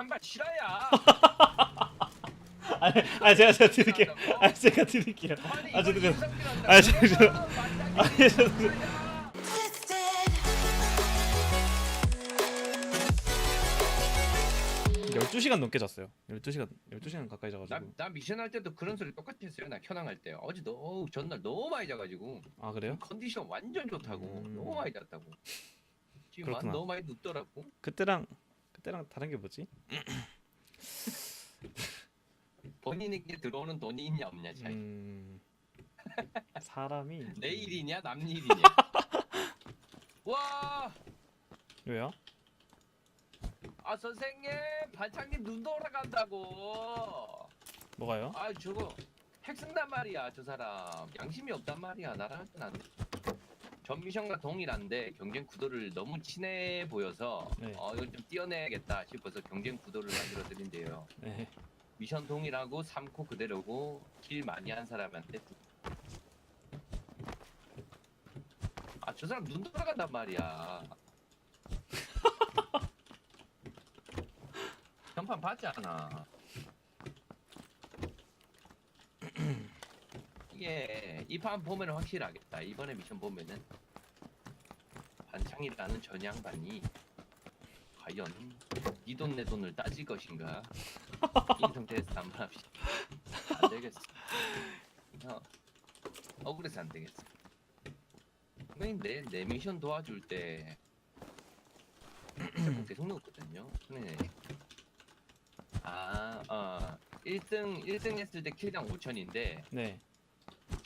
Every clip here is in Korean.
한발 실화야. 아니, 아니 제가 제가 드릴게요. 아니 제가 드릴게요. 아, 이거 저, 저, 이성비란다. 아, 저, 저, 만장일이 아니, 저, 저. 실화야. twisted. 12시간 넘게 잤어요. 12시간 12시간 가까이 나, 자가지고. 나 미션 할 때도 그런 소리 똑같이 했어요. 나 현황 할 때. 어제 너 전날 너무 많이 자가지고 아 그래요? 컨디션 완전 좋다고. 음. 너무 많이 잤다고. 지금 완 그렇구나. 너무 많이 눕더라고. 그때랑 그때랑 다른 게 뭐지? 본인에게 들어오는 돈이 있냐 없냐 차이. 음... 사람이 내 일이냐 남 일이냐. 와, 왜요? 아 선생님 반창님 눈 돌아간다고. 뭐가요? 아 저거 핵쓴단 말이야 저 사람 양심이 없단 말이야 나랑 안 돼. 전 미션과 동일한데 경쟁 구도를 너무 친해 보여서 네. 어 이건 좀 띄어내야겠다 싶어서 경쟁 구도를 만들어 드린대요. 네. 미션 동일하고 3코 그대로고 킬 많이 한 사람한테 아저 사람 눈 돌아간단 말이야. 전판 봤지 않아. 이게 이 판 보면 확실하겠다. 이번에 미션 보면은 이라는 전양반이 과연 이 돈 내 돈을 따질 것인가? 이 상태에서 한번 합시다. 안 되겠어. 어, 억울해서 안 되겠어. 선생님 내, 내 미션 도와줄 때 계속 넣었거든요. 네. 아, 어, 1등 1등 했을 때 킬당 5천인데 네.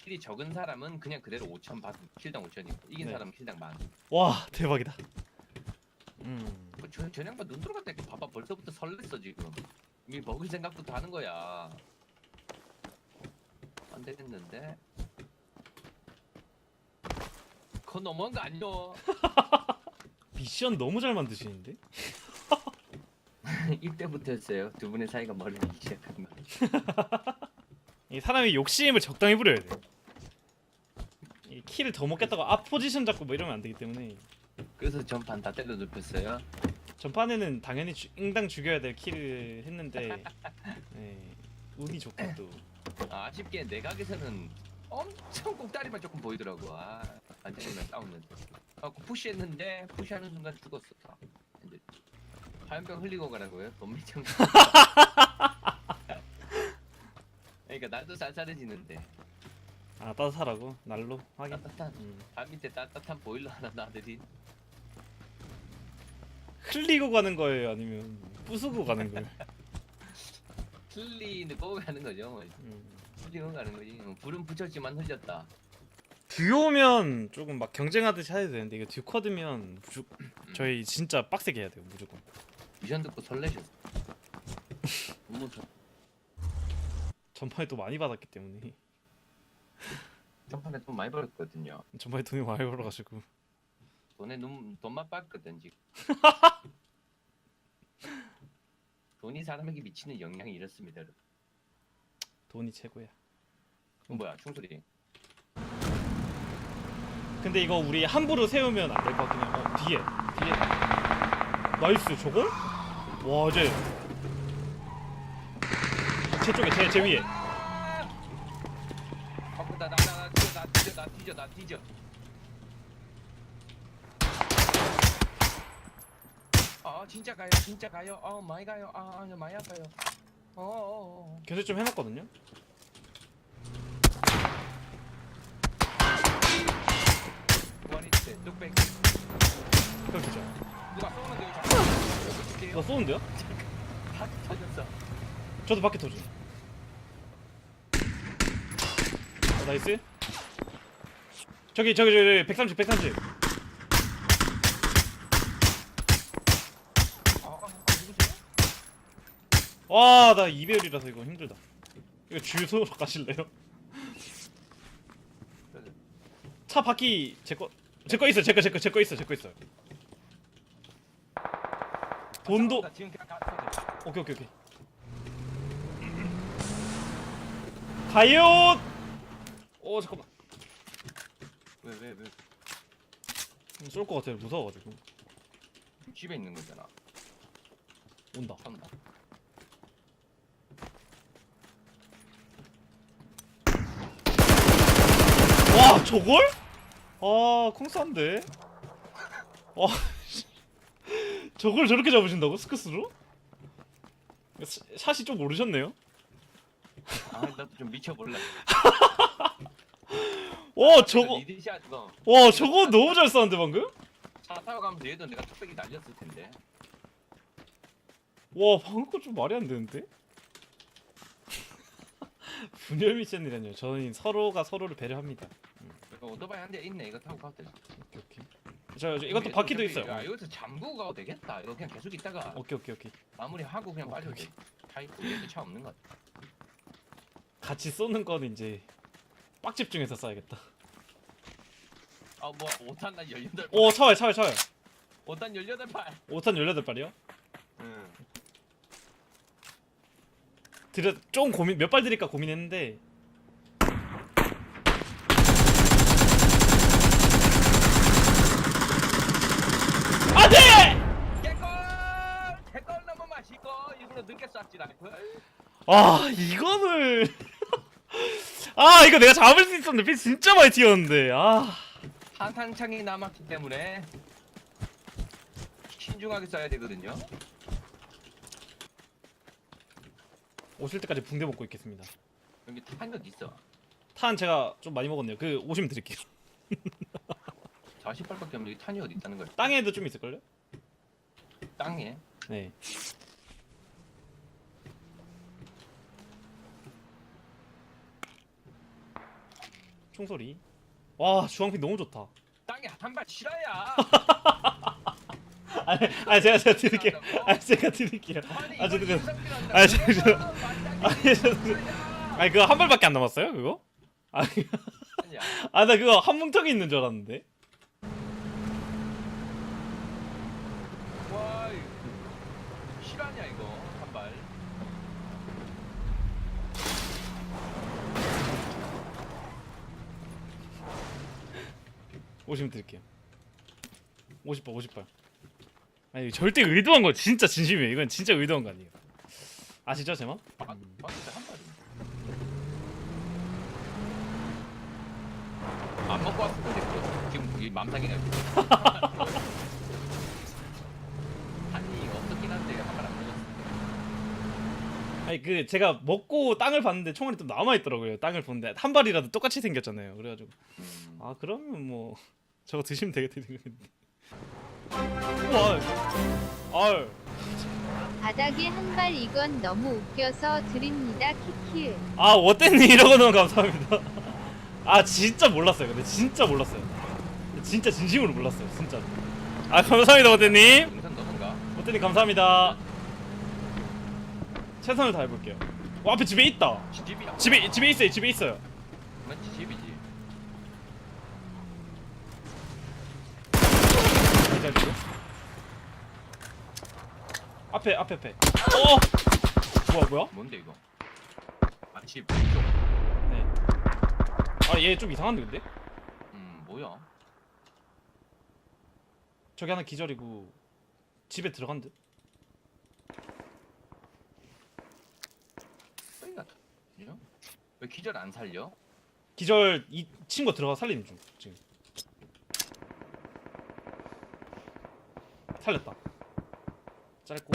킬이 적은 사람은 그냥 그대로 5천 받 킬당 5천이고 이긴 네. 사람은 킬당 만. 와 대박이다. 음. 그 저, 저 양반 눈 들어갔다니까 봐봐 벌써부터 설렜어 지금 이미 먹을 생각부터 하는 거야 안 되겠는데 그거 너무한 거 아니요 미션 너무 잘 만드시는데? 이때부터 했어요 두 분의 사이가 멀어지기 시작한 거 이 사람이 욕심을 적당히 부려야 돼. 이 키를 더 먹겠다고 앞 포지션 잡고 뭐 이러면 안 되기 때문에. 그래서 전판 다 때려 눕혔어요? 전판에는 당연히 주, 응당 죽여야 될 키를 했는데 네, 운이 좋고 또. 아, 아쉽게 내각에서는 엄청 꼭다리만 조금 보이더라고. 아 반장님이랑 싸웠는데 아, 그 푸시했는데 푸시하는 순간 죽었어 다. 근데 화염병 흘리고 가라고요? 돈미청 그러니까 나도 쌀쌀해지는데 아 따뜻하라고 날로 확인. 따뜻한 음. 발 밑에 따뜻한 보일러 하나 놔드린 흘리고 가는 거예요, 아니면 부수고 가는 거예요? 틀리는 보고 가는 거죠 뭐. 음. 흘리고 가는 거지 뭐 불은 붙였지만 흘렸다 듀오면 조금 막 경쟁하듯이 해야 되는데 이거 듀쿼드면 무조, 저희 진짜 빡세게 해야 돼요 무조건. 미션 듣고 설레셨어 너무 좋 전판에 또 많이 받았기 때문에 전판에 돈 많이 벌었거든요 전판에 돈이 많이 벌어가지고 돈에 눈 돈만 빻거든 지금. 돈이 사람에게 미치는 영향이 이렇습니다. 여러분. 돈이 최고야. 어, 뭐야 총소리? 근데 이거 우리 함부로 세우면 안 될 것 같긴 해. 어 뒤에 뒤에 나이스 저걸? 와 이제 제 쪽에 제, 제 위에 뒤져 나 뒤져 나 뒤져. 아 진짜 가요 진짜 가요 아 많이 가요 아 아니, 많이 아파요. 어어어 견제 좀 해놨거든요. 원히트 뚝배기 그럼 되죠. 누가 쏘는데요 잠깐. 나 쏘는데요? 다 터졌어. 저도 바퀴 터져. 어, 나이스. 저기 저기 저기 130 130. 아, 아, 아 누구세요? 와나 2배율이라서 이거 힘들다. 이거 주유소 가실래요? 차 바퀴 제거 제거 있어 제거 제거 제거 있어 제거 있어요. 돈도 나 지금 그냥 가. 오케이 오케이 오케이. 가요. 오 잠깐만. 왜 왜 왜? 쏠것 같아요 무서워가지고. 집에 있는 거잖아. 온다. 선다. 와 저걸? 아 콩싼데. 와 씨. 저걸 저렇게 잡으신다고 스크스로? 시- 샷이 좀 오르셨네요. 아 나도 좀 미쳐볼래. 와 저거 리드샷 그거. 와 저거 너무 잘 쐈는데 방금? 차 타고 가면서 얘도 내가 뚝배기 날렸을 텐데. 와 방금 거좀 말이 안 되는데? 분열 미션이라뇨. 저는 서로가 서로를 배려합니다. 이거 오토바이 한 대 있네. 이거 타고 가도 돼. 오케이 오케이. 저, 저 이것도 바퀴도 있어요. 야 이것도 잠그고 가도 되겠다. 이거 그냥 계속 있다가 오케이 오케이 오케이. 마무리하고 그냥 빨리 오게. 차 있고 얘도 차 없는 것 같아. 같이 쏘는 거는 이제 빡 집중해서 쏴야겠다. 아뭐 5탄 난 18발. 오 차와요 차와요 차와요. 5탄 18발. 5탄 18발이요? 응. 드려 좀 고민 몇 발 드릴까 고민했는데 안돼! 개꿀! 개꿀 너무 맛있고 일부러 늦게 쐈지 라이플. 아 이거는 아 이거 내가 잡을 수 있었는데 피 진짜 많이 튀었는데 아 한탄창이 남았기 때문에 신중하게 써야 되거든요. 오실 때까지 붕대 먹고 있겠습니다. 여기 탄 어디 있어? 탄 제가 좀 많이 먹었네요. 그 오시면 드릴게요. 40발밖에 없는 여기 탄이 어디 있다는 거야? 땅에도 좀 있을걸요? 땅에. 네. 총소리. 와 주황빛 너무 좋다. 땅에 한발 실어야. 아니, 아니 제가 제가 드릴게요. 아니 제가 드릴게요. 아, 인성비란다. 아, 저, 저, 아니, 저. 아니 그거 한 발밖에 안 남았어요 그거? 아니 아니야. 아나 그거 한 뭉텅이 있는 줄 알았는데. 50 드릴게요. 50발 50발 아니 절대 의도한 거 진짜 진심이에요. 이건 진짜 의도한 거 아니에요. 아시죠 제맘? 음. 아, 아 안 먹고 왔을 때 지금 이 맘상이네 아니 그 제가 먹고 땅을 봤는데 총알이 좀 남아 있더라고요. 땅을 보는데 한 발이라도 똑같이 생겼잖아요. 그래가지고 음. 아 그러면 뭐 저거 드시면 되겠다 생각했는데. 와, 아유, 바닥에 한 발 이건 너무 웃겨서 드립니다 키키 아 워때님 이러고 너무 감사합니다. 아 진짜 몰랐어요. 근데 진짜 몰랐어요. 진짜 진심으로 몰랐어요. 진짜. 아 감사합니다 너던가? 워때님 감사합니다. 최선을 다해볼게요. 와 앞에 집에 있다. 집이야. 집에 집에 있어요. 집에 있어요. 맞지 집이지. 기다리고. 앞에 앞에 앞에. 어. 뭐야 뭐야? 뭔데 이거? 아 집. 왼쪽. 네. 아 얘 좀 이상한데 근데? 음 뭐야? 저기 하나 기절이고 집에 들어간 듯? 들려? 왜 기절 안 살려? 기절 이 친구 들어가 살리는 중 지금. 살렸다. 짧고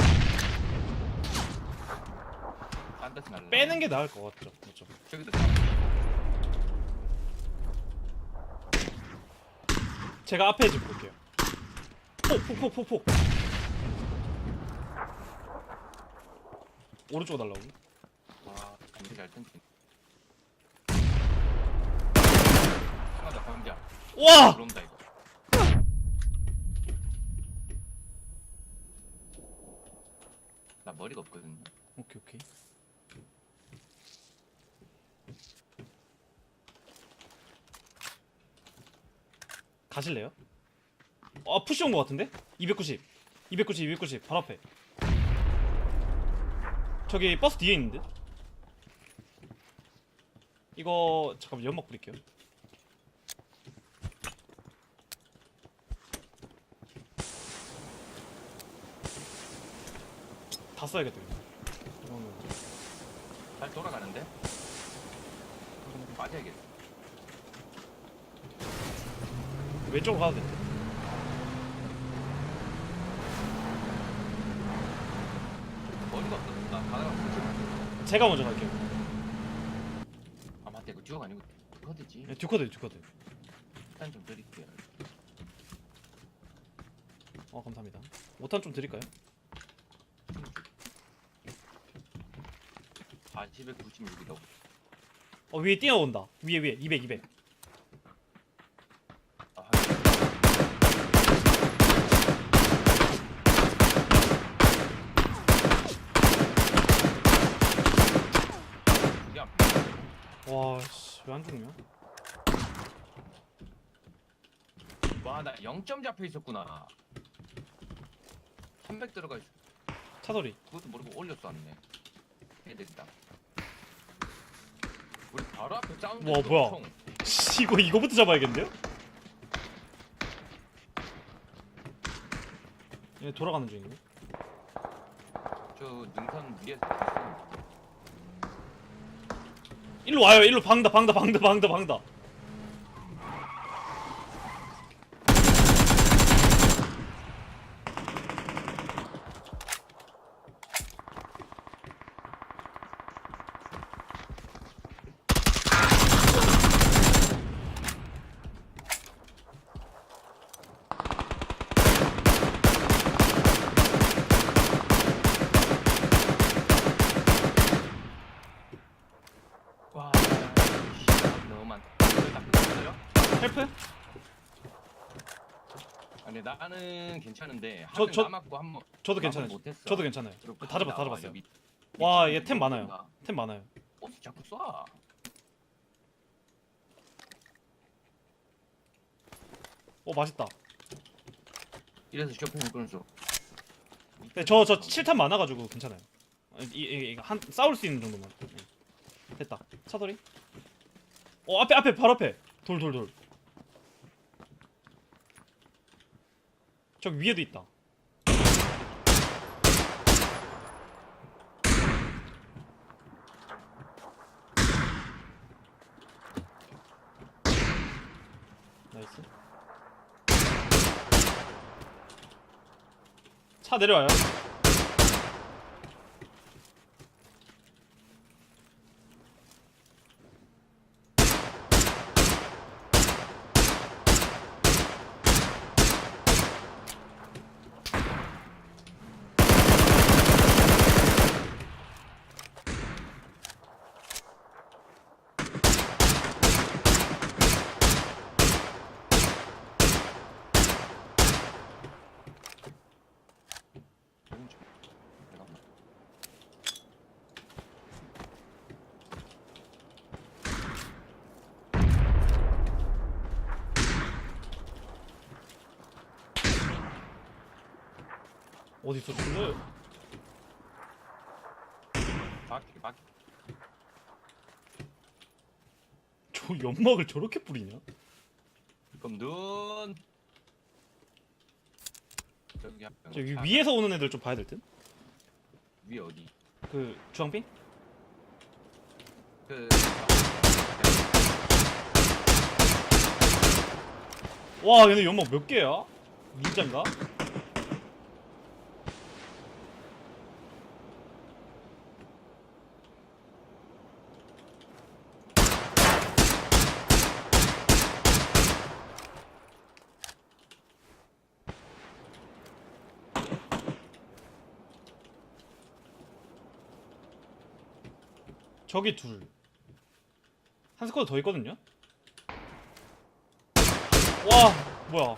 딴 데서 날라. 빼는 게 나을 것 같죠. 그렇죠. 저기도 제가 앞에 집 볼게요. 폭폭폭폭폭. 오른쪽 감기 잘. 하나. 와! 들어온다 이거. 나 머리가 없거든. 오케이 오케이. 가실래요? 아 푸시 온 것 같은데? 290 290 290 바로 앞에 저기 버스 뒤에 있는데? 이거 잠깐만 연막 뿌릴게요 다 써야겠다. 이거. 이거는 잘 돌아가는데? 맞아야겠어. 왼쪽으로 가도 돼. 어디가 없어? 나 가다가 붙여. 제가 먼저 갈게요. 아 듀오가 아니고 듀커드지. 네, 듀커드 듀커드. 일단 좀 드릴게요. 어 감사합니다. 5탄 좀 드릴까요? 40에 96이라고. 어 위에 뛰어온다. 위에 위에 200 200. 아, 확인. 두개 앞에. 와씨 왜 안 죽냐? 와, 나 0점 잡혀 있었구나. 300 들어가 있어. 차소리. 그것도 모르고 올렸어 왔네. 해야겠다. 우리 바로 앞에 사운드. 와, 뭐야. 씨 이거 이거부터 잡아야겠는데요? 얘 돌아가는 중이네. 저 능선 위에서 봤어. 일로 와요. 일로 방다 방다 방다 방다 방다. 와, 딱 붙었어요? 헬프? 아니 나는 괜찮은데 저- 한명 저- 남았고 한 번 저도 괜찮아요. 못했어. 저도 괜찮아요. 그리고 다 잡았 다 나와요, 잡았어요. 밑- 와, 밑에 얘템 많아요. 템 많아요. 어, 자꾸 쏴. 어 맛있다. 이래서 쇼핑을 끊었어. 네, 저저 7탄 많아가지고 괜찮아요. 이, 이, 이, 한 싸울 수 있는 정도만. 네. 됐다. 차돌이. 어 앞에 앞에 바로 앞에 돌 돌 돌. 저 위에도 있다. 나이스. 차 내려와요. 어디서 줄래? 바퀴 바퀴. 저 연막을 저렇게 뿌리냐? 그럼 눈. 저기 한 명. 저기 차. 위에서 오는 애들 좀 봐야 될 듯? 위에 어디? 그 주황빛? 그와 얘네 연막 몇 개야? 닌자인가? 저기 둘. 한 스쿼드 더 있거든요? 와, 뭐야.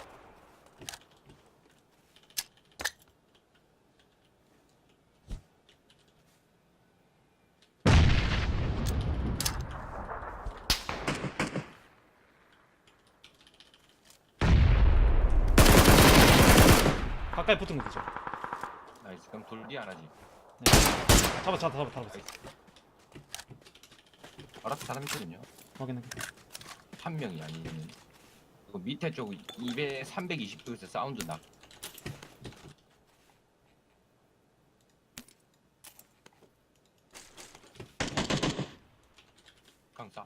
가까이 붙은 거 그죠? 나이스. 그럼 돌기 안 하지. 네. 잡아, 잡아, 잡아, 잡아. 나이스. 바로 앞에 사람 있거든요. 확인해. 한 명이 아니면 그 밑에 쪽 200, 320도에서 사운드 나. 강사.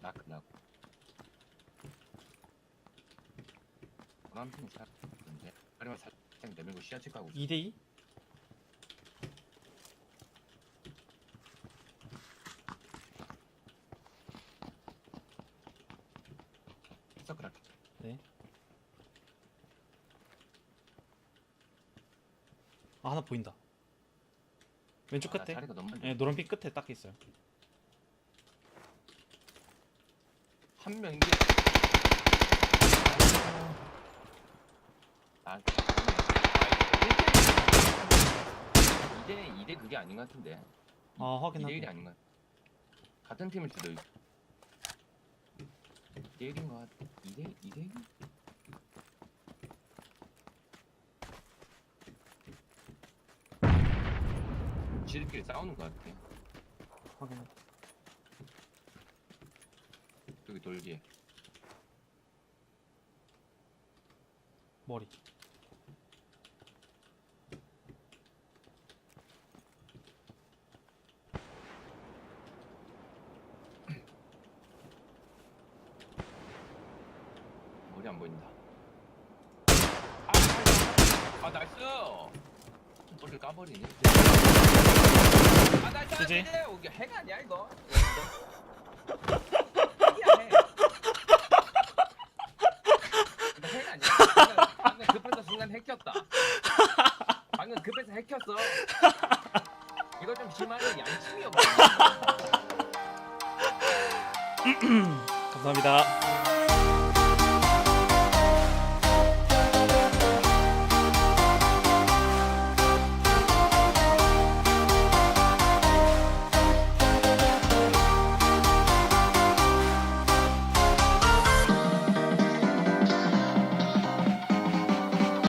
나크 나크. 보람핑 사람 근데 아니면 살짝 내밀고 시야 체크하고. 있어. 2대2? 아 하나 보인다. 왼쪽 끝에. 자리가 너무 네, 노란빛 끝에 딱 있어요. 한 명이 아, 2대 2대 그게 아닌 것 같은데. 아 확인 2대 1이 확인. 아닌 것 같아. 같은 팀일 수도 있고. 2대 1인 것 같아. 2대 2대 1? 지들끼리 싸우는 것 같아. 확인. 여기 돌 뒤에. 머리. 머리 안 보인다. 아, 아, 아 나이스. 머리를 까버리네. 이제 이게 핵 아니야 이거? 핵이야 핵. 이거 핵 아니야? 방금, 방금 급해서 순간 핵켰다. 방금 급해서 핵켰어. 이거 좀 심하네 양심이 없어. 감사합니다.